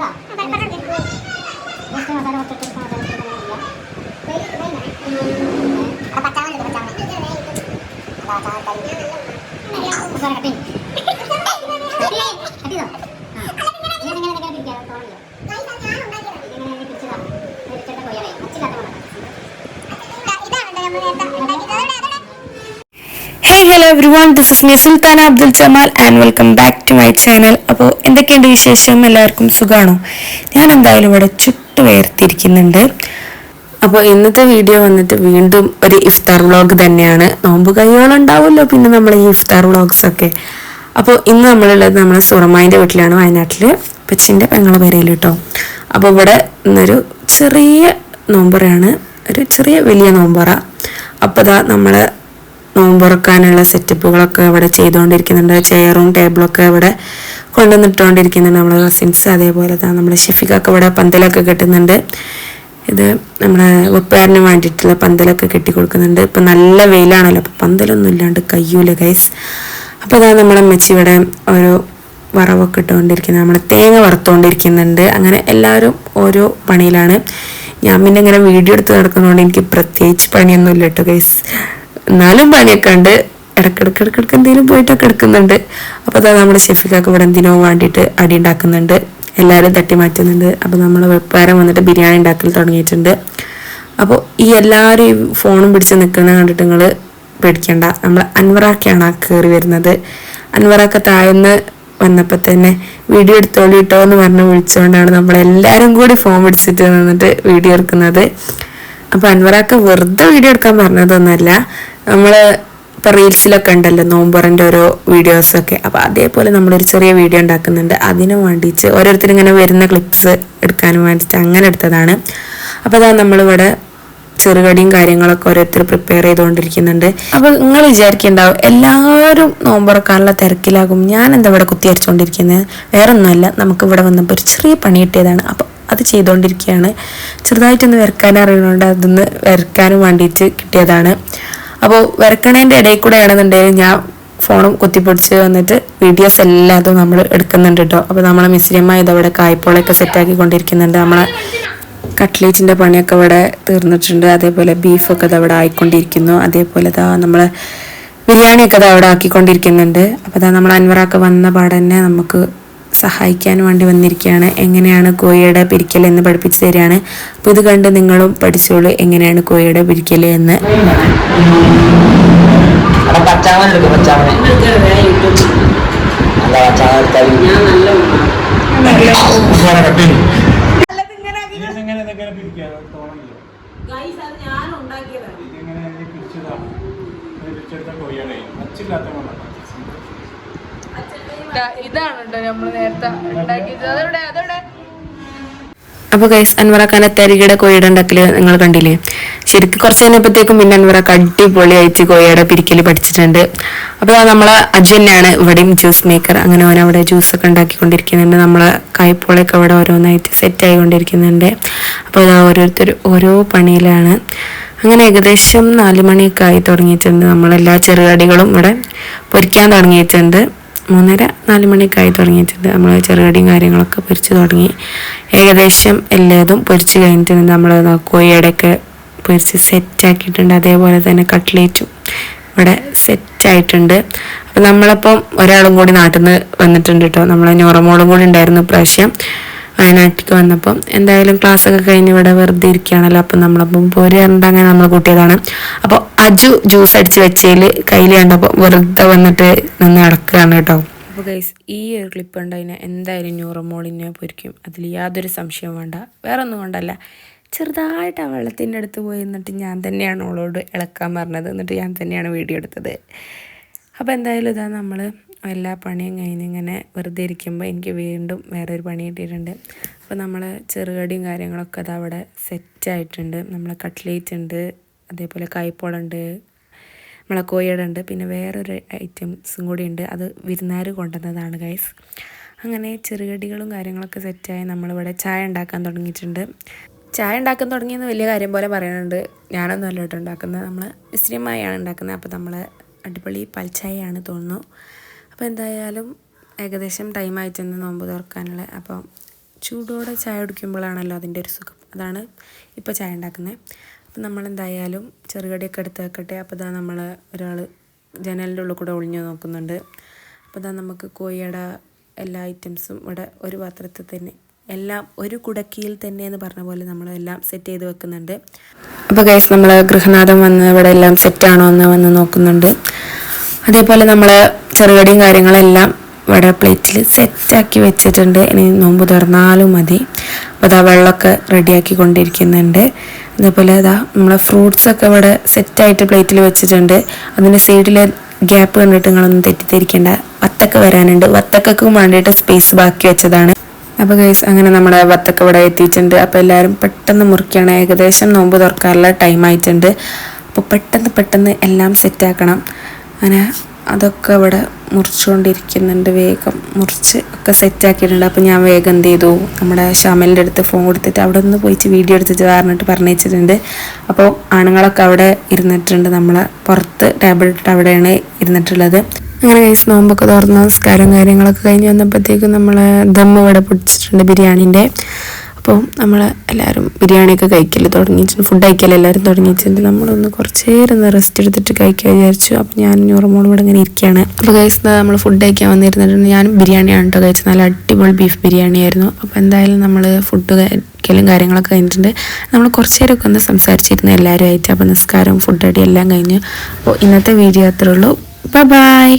Yeah. Hello everyone this is me Sultan Abdul Jamal and welcome back to my channel അപ്പോൾ എന്തൊക്കെയുണ്ട് വിശേഷം? എല്ലാവർക്കും സുഖമാണോ ഞാൻ എന്തായാലും ഇവിടെ ചുട്ടു വേർത്തിരിക്കുന്നുണ്ട് അപ്പോൾ ഇന്നത്തെ വീഡിയോ വന്നിട്ട് വീണ്ടും ഒരു ഇഫ്താർ വ്ളോഗ് തന്നെയാണ്. നോമ്പ് കയ്യോളം ഉണ്ടാവുമല്ലോ പിന്നെ നമ്മൾ ഈ ഇഫ്താർ വ്ളോഗ്സ് ഒക്കെ. അപ്പോൾ ഇന്ന് നമ്മളുള്ളത് നമ്മുടെ സുറമായിന്റെ വീട്ടിലാണ് വയനാട്ടിൽ പച്ചിന്റെ പെങ്ങളെ പേരയിൽ കേട്ടോ അപ്പോൾ ഇവിടെ ഇന്നൊരു ചെറിയ നോമ്പറയാണ്. ഒരു ചെറിയ വലിയ നോമ്പറ. അപ്പോൾ ഇതാ നമ്മളെ നോമ്പുറക്കാനുള്ള സെറ്റപ്പുകളൊക്കെ ഇവിടെ ചെയ്തുകൊണ്ടിരിക്കുന്നുണ്ട് ചെയറും ടേബിളൊക്കെ ഇവിടെ കൊണ്ടുവന്നിട്ടുകൊണ്ടിരിക്കുന്നുണ്ട് നമ്മളെ കസിൻസ് അതേപോലെ തന്നെ നമ്മുടെ ഷെഫിക്കൊക്കെ ഇവിടെ പന്തലൊക്കെ കെട്ടുന്നുണ്ട്. ഇത് നമ്മളെ വെപ്പുകാരന് വേണ്ടിയിട്ടുള്ള പന്തലൊക്കെ കെട്ടി കൊടുക്കുന്നുണ്ട് ഇപ്പം നല്ല വെയിലാണല്ലോ. അപ്പം പന്തലൊന്നും ഇല്ലാണ്ട് കയ്യൂല ഗൈസ് അപ്പോൾ അതാ നമ്മളെ അമ്മച്ചി ഇവിടെ ഓരോ വറവൊക്കെ ഇട്ടുകൊണ്ടിരിക്കുന്നത് നമ്മൾ തേങ്ങ വറുത്തുകൊണ്ടിരിക്കുന്നുണ്ട് അങ്ങനെ എല്ലാവരും ഓരോ പണിയിലാണ്. ഞാൻ പിന്നെ ഇങ്ങനെ വീഡിയോ എടുത്ത് നടക്കുന്നതുകൊണ്ട് എനിക്ക് പ്രത്യേകിച്ച് പണിയൊന്നും ഇല്ല കേട്ടോ ഗൈസ് എന്നാലും പണിയൊക്കെ ഉണ്ട് ഇടക്കിടക്ക് ഇടക്കിടക്ക് എന്തെങ്കിലും പോയിട്ടൊക്കെ എടുക്കുന്നുണ്ട്. അപ്പോൾ അതാ നമ്മുടെ ഷെഫിക്കൊക്കെ ഇവിടെ എന്തിനോ വേണ്ടിയിട്ട് അടി ഉണ്ടാക്കുന്നുണ്ട്. എല്ലാവരും തട്ടി മാറ്റുന്നുണ്ട്. അപ്പോൾ നമ്മൾ വെപ്പാരം വന്നിട്ട് ബിരിയാണി ഉണ്ടാക്കൽ തുടങ്ങിയിട്ടുണ്ട്. അപ്പോൾ ഈ എല്ലാവരും ഫോണും പിടിച്ച് നിൽക്കുന്ന കണ്ടിട്ട് നിങ്ങൾ പേടിക്കണ്ട. നമ്മൾ അൻവറാക്കാണ് ആ കയറി വരുന്നത്. അൻവറാക്ക താഴ്ന്ന് വന്നപ്പോൾ തന്നെ വീഡിയോ എടുത്തോളി കിട്ടോ എന്ന് പറഞ്ഞ് വിളിച്ചുകൊണ്ടാണ് നമ്മളെല്ലാവരും കൂടി ഫോൺ പിടിച്ചിട്ട് നിന്നിട്ട് വീഡിയോ എടുക്കുന്നത്. അപ്പോൾ അൻവറാക്ക വെറുതെ വീഡിയോ എടുക്കാൻ പറഞ്ഞതൊന്നുമല്ല. നമ്മൾ ഇപ്പൊ റീൽസിലൊക്കെ ഉണ്ടല്ലോ നോമ്പറിന്റെ ഓരോ വീഡിയോസൊക്കെ. അപ്പോൾ അപ്പൊ അതേപോലെ നമ്മളൊരു ചെറിയ വീഡിയോ ഉണ്ടാക്കുന്നുണ്ട്. അതിനു വേണ്ടിയിട്ട് ഓരോരുത്തരും ഇങ്ങനെ വരുന്ന ക്ലിപ്സ് എടുക്കാൻ വേണ്ടിയിട്ട് അങ്ങനെ എടുത്തതാണ്. അപ്പോൾ അതാ നമ്മളിവിടെ ചെറുകടിയും കാര്യങ്ങളൊക്കെ ഓരോരുത്തർ പ്രിപ്പയർ ചെയ്തുകൊണ്ടിരിക്കുന്നുണ്ട് അപ്പോൾ നിങ്ങൾ വിചാരിക്കുന്നുണ്ടാവും എല്ലാവരും നോമ്പുറക്കാനുള്ള തിരക്കിലാകും. ഞാൻ എന്താ ഇവിടെ കുത്തി അരച്ചുകൊണ്ടിരിക്കുന്നത് വേറെ ഒന്നുമല്ല നമുക്ക് ഇവിടെ വന്നപ്പോൾ ഒരു ചെറിയ പണി കിട്ടിയതാണ്. അപ്പോൾ അത് ചെയ്തുകൊണ്ടിരിക്കുകയാണ് ചെറുതായിട്ടൊന്ന് വരക്കാൻ അറിയുന്നതുകൊണ്ട് അതൊന്ന് വരക്കാനും വേണ്ടിയിട്ട് കിട്ടിയതാണ്. അപ്പോൾ വരക്കണേന്റെ ഇടയിൽ കൂടെ ആണെന്നുണ്ടെങ്കിൽ ഞാൻ ഫോണും കുത്തിപ്പൊടിച്ച് വന്നിട്ട് വീഡിയോസ് എല്ലാതും നമ്മൾ എടുക്കുന്നുണ്ട് കേട്ടോ അപ്പോൾ നമ്മളെ മിസ്രിയമ്മ ഇതവിടെ കായ്പോളൊക്കെ സെറ്റാക്കി കൊണ്ടിരിക്കുന്നുണ്ട് നമ്മളെ കട്ട്ലേറ്റിന്റെ പണിയൊക്കെ ഇവിടെ തീർന്നിട്ടുണ്ട്. അതേപോലെ ബീഫൊക്കെ ഇതവിടെ ആയിക്കൊണ്ടിരിക്കുന്നു. അതേപോലെ ഇതാ നമ്മൾ ബിരിയാണിയൊക്കെ ഇത് അവിടെ ആക്കിക്കൊണ്ടിരിക്കുന്നുണ്ട്. അപ്പോൾ ഇതാ നമ്മൾ അൻവറാക്ക വന്ന പാടെ തന്നെ നമുക്ക് സഹായിക്കാൻ വേണ്ടി വന്നിരിക്കുകയാണ്. എങ്ങനെയാണ് കോഴിയുടെ പിരിക്കൽ എന്ന് പഠിപ്പിച്ചു തരികയാണ്. അപ്പോൾ ഇത് കണ്ട് നിങ്ങളും പഠിച്ചോളൂ എങ്ങനെയാണ് കോഴിയുടെ പിരിക്കൽ എന്ന്. അവിടെ പച്ചാമൻ എടുക്കും പച്ചാമനെ അല്ല പച്ചാമൻ എടുത്താലും. ഇതാണ് കേട്ടോ നമ്മൾ നേരത്തെ ഉണ്ടാക്കിയത്. അതോടെ അതോടെ അപ്പോൾ ഗൈസ് അൻവറാക്കാന്റെ തരികയുടെ കോഴിയുടെ ഉണ്ടാക്കൽ നിങ്ങൾ കണ്ടില്ലേ? ശരിക്കും കുറച്ച് കഴിഞ്ഞപ്പോഴത്തേക്കും പിന്നെ അൻവറക്ക അടിപൊളി അടിപൊളിയായിട്ട് കോഴിയുടെ പിരിക്കൽ പഠിച്ചിട്ടുണ്ട്. അപ്പോൾ നമ്മളെ അജു തന്നെയാണ് ഇവിടെയും ജ്യൂസ് മേക്കർ അങ്ങനെ ഓൻ അവിടെ ജ്യൂസ് ഒക്കെ ഉണ്ടാക്കിക്കൊണ്ടിരിക്കുന്നുണ്ട്. നമ്മളെ കായ്പോളൊക്കെ അവിടെ ഓരോന്നായിട്ട് സെറ്റ് ആയിക്കൊണ്ടിരിക്കുന്നുണ്ട്. അപ്പോൾ അത് ഓരോരുത്തർ ഓരോ പണിയിലാണ്. അങ്ങനെ ഏകദേശം നാല് മണിയൊക്കെ ആയി തുടങ്ങിയിട്ടുണ്ട്. നമ്മളെല്ലാ ചെറുകടികളും ഇവിടെ പൊരിക്കാൻ തുടങ്ങിയിട്ടുണ്ട്. മൂന്നര നാല് മണിയൊക്കെ ആയി തുടങ്ങിയിട്ടുണ്ട്. നമ്മൾ ചെറുകടിയും കാര്യങ്ങളൊക്കെ പൊരിച്ച് തുടങ്ങി. ഏകദേശം എല്ലാതും പൊരിച്ച് കഴിഞ്ഞിട്ടുണ്ട്. നമ്മൾ കോഴിയുടെയൊക്കെ പൊരിച്ച് സെറ്റ് ആക്കിയിട്ടുണ്ട് അതേപോലെ തന്നെ കട്ട്ലേറ്റും ഇവിടെ സെറ്റ് ആയിട്ടുണ്ട് അപ്പം നമ്മളിപ്പം ഒരാളും കൂടി നാട്ടിൽ നിന്ന് വന്നിട്ടുണ്ട് കേട്ടോ നമ്മളെ ഞൊറമോളും കൂടി ഉണ്ടായിരുന്നു ഇപ്രാവശ്യം. വയനാട്ടിലേക്ക് വന്നപ്പം എന്തായാലും ക്ലാസ് ഒക്കെ കഴിഞ്ഞ് ഇവിടെ വെറുതെ ഇരിക്കുകയാണല്ലോ. അപ്പം നമ്മളപ്പം പോരുണ്ട് അങ്ങനെ നമ്മൾ കൂട്ടിയതാണ്. അപ്പോൾ അജു ജ്യൂസ് അടിച്ച് വെച്ചതിൽ കയ്യിൽ കണ്ടപ്പോൾ വെറുതെ വന്നിട്ട് നിന്ന് നടക്കുകയാണ് കേട്ടോ. അപ്പോൾ ഗൈസ് ഈ ഒരു ക്ലിപ്പ് ഉണ്ട് അതിനെ എന്തായാലും ന്യൂറമോളിനെ പൊരിക്കും. അതിൽ യാതൊരു സംശയവും വേണ്ട. വേറെ ഒന്നും കൊണ്ടല്ല. ചെറുതായിട്ട് ആ വെള്ളത്തിന്റെ അടുത്ത് പോയി എന്നിട്ട് ഞാൻ തന്നെയാണ് അവളോട് ഇളക്കാൻ പറഞ്ഞത്. എന്നിട്ട് ഞാൻ തന്നെയാണ് വീഡിയോ എടുത്തത്. അപ്പോൾ എന്തായാലും ഇതാ നമ്മൾ എല്ലാ പണിയും കഴിഞ്ഞ് ഇങ്ങനെ വെറുതെ ഇരിക്കുമ്പോൾ എനിക്ക് വീണ്ടും വേറെ ഒരു പണി കിട്ടിയിട്ടുണ്ട്. അപ്പോൾ നമ്മൾ ചെറുകടിയും കാര്യങ്ങളൊക്കെ അത് അവിടെ സെറ്റായിട്ടുണ്ട് നമ്മളെ കട്ട്ലേറ്റ് ഉണ്ട് അതേപോലെ കായ്പോളുണ്ട് നമ്മളെ കോഴിയുടെ ഉണ്ട് പിന്നെ വേറൊരു ഐറ്റംസും കൂടി ഉണ്ട്. അത് വിരുന്നാർ കൊണ്ടുവന്നതാണ് ഗൈസ് അങ്ങനെ ചെറുകടികളും കാര്യങ്ങളൊക്കെ സെറ്റായി നമ്മളിവിടെ ചായ ഉണ്ടാക്കാൻ തുടങ്ങിയിട്ടുണ്ട്. ചായ ഉണ്ടാക്കാൻ തുടങ്ങിയെന്ന് വലിയ കാര്യം പോലെ പറയുന്നുണ്ട് ഞാനൊന്നും അല്ലോട്ടുണ്ടാക്കുന്നത് നമ്മൾ മിശ്രിയമായാണ് ഉണ്ടാക്കുന്നത്. അപ്പോൾ നമ്മൾ അടിപൊളി പൽച്ചായയാണ് തോന്നുന്നു. അപ്പോൾ എന്തായാലും ഏകദേശം ടൈം ആയിട്ടുണ്ട് നോമ്പ് തുറക്കാനുള്ള. അപ്പം ചൂടോടെ ചായ കുടിക്കുമ്പോഴാണല്ലോ അതിന്റെ ഒരു സുഖം. അതാണ് ഇപ്പോൾ ചായ ഉണ്ടാക്കുന്നത്. അപ്പം നമ്മൾ എന്തായാലും ചെറുകടിയൊക്കെ എടുത്ത് വെക്കട്ടെ. അപ്പോൾ ഇതാ നമ്മൾ ഒരാൾ ജനലിന്റെ ഉള്ളിൽ കൂടെ ഒളിഞ്ഞു നോക്കുന്നുണ്ട്. അപ്പോൾ ഇതാ നമുക്ക് കോഴിയുടെ എല്ലാ ഐറ്റംസും ഇവിടെ ഒരു പാത്രത്തിൽ തന്നെ എല്ലാം ഒരു കുടക്കിയിൽ തന്നെ എന്ന് പറഞ്ഞ പോലെ നമ്മളെല്ലാം സെറ്റ് ചെയ്ത് വെക്കുന്നുണ്ട്. അപ്പോൾ ഗൈസ് നമ്മൾ ഗൃഹനാഥം വന്ന് ഇവിടെ എല്ലാം സെറ്റാണോ എന്ന് വന്ന് നോക്കുന്നുണ്ട്. അതേപോലെ നമ്മൾ ചെറുകടിയും കാര്യങ്ങളെല്ലാം ഇവിടെ പ്ലേറ്റിൽ സെറ്റാക്കി വെച്ചിട്ടുണ്ട്. ഇനി നോമ്പ് തുറന്നാലും മതി. അപ്പോൾ അതാ വെള്ളമൊക്കെ റെഡിയാക്കി കൊണ്ടിരിക്കുന്നുണ്ട്. അതേപോലെ അതാ നമ്മളെ ഫ്രൂട്ട്സൊക്കെ ഇവിടെ സെറ്റായിട്ട് പ്ലേറ്റിൽ വെച്ചിട്ടുണ്ട്. അതിന്റെ സൈഡിലെ ഗ്യാപ്പ് കണ്ടിട്ട് നിങ്ങളൊന്നും തെറ്റിദ്ധരിക്കേണ്ട. വത്തക്ക വരാനുണ്ട്. വത്തക്കും വേണ്ടിയിട്ട് സ്പേസ് ബാക്കി വെച്ചതാണ്. അപ്പോൾ ഗൈസ് അങ്ങനെ നമ്മുടെ വത്തക്ക ഇവിടെ എത്തിയിട്ടുണ്ട്. അപ്പോൾ എല്ലാവരും പെട്ടെന്ന് മുറിക്കുകയാണ് ഏകദേശം നോമ്പ് തുറക്കാനുള്ള ടൈം ആയിട്ടുണ്ട്. അപ്പോൾ പെട്ടെന്ന് പെട്ടെന്ന് എല്ലാം സെറ്റാക്കണം അങ്ങനെ അതൊക്കെ അവിടെ മുറിച്ചുകൊണ്ടിരിക്കുന്നുണ്ട് വേഗം മുറിച്ച് ഒക്കെ സെറ്റാക്കിയിട്ടുണ്ട് അപ്പോൾ ഞാൻ വേഗം എന്ത് ചെയ്തു? നമ്മുടെ ഷാമലിന്റെ അടുത്ത് ഫോൺ കൊടുത്തിട്ട് അവിടെ ഒന്ന് പോയിട്ട് വീഡിയോ എടുത്തിട്ട് പറഞ്ഞിട്ട് പറഞ്ഞിട്ടുണ്ട് അപ്പോൾ ആണുങ്ങളൊക്കെ അവിടെ ഇരുന്നിട്ടുണ്ട്. നമ്മൾ പുറത്ത് ടേബിൾ ഇട്ടിട്ട് അവിടെയാണ് ഇരുന്നിട്ടുള്ളത്. അങ്ങനെ കൈസ് നോമ്പൊക്കെ തുറന്ന് നമസ്കാരം കാര്യങ്ങളൊക്കെ കഴിഞ്ഞ് വന്നപ്പോഴത്തേക്കും നമ്മൾ ദമ്മ് ഇവിടെ പൊടിച്ചിട്ടുണ്ട് ബിരിയാണീന്റെ അപ്പോൾ നമ്മൾ എല്ലാവരും ബിരിയാണിയൊക്കെ കഴിക്കൽ തുടങ്ങിയിട്ടുണ്ട് ഫുഡ് കഴിക്കൽ എല്ലാവരും തുടങ്ങിയിട്ടുണ്ട് നമ്മളൊന്ന് കുറച്ച് നേരം ഒന്ന് റെസ്റ്റ് എടുത്തിട്ട് കഴിക്കാൻ വിചാരിച്ചു. അപ്പോൾ ഞാൻ ഞൂറമോളും ഇവിടെ ഇങ്ങനെ ഇരിക്കുകയാണ്. അപ്പോൾ കഴിച്ചത് നമ്മൾ ഫുഡ് കഴിക്കാൻ വന്നിരുന്നിട്ടുണ്ട്. ഞാൻ ബിരിയാണിയാണ് കേട്ടോ കഴിച്ചത്. നല്ല അടിപൊളി ബീഫ് ബിരിയാണി ആയിരുന്നു അപ്പോൾ എന്തായാലും നമ്മൾ ഫുഡ് കഴിക്കലും കാര്യങ്ങളൊക്കെ കഴിഞ്ഞിട്ടുണ്ട്. നമ്മൾ കുറച്ച് നേരമൊക്കെ ഒന്ന് സംസാരിച്ചിരുന്നു എല്ലാവരും ആയിട്ട് അപ്പോൾ നിസ്കാരം ഫുഡ് അടി എല്ലാം കഴിഞ്ഞു. അപ്പോൾ ഇന്നത്തെ വീഡിയോ അത്രേ ഉള്ളൂ. Bye bye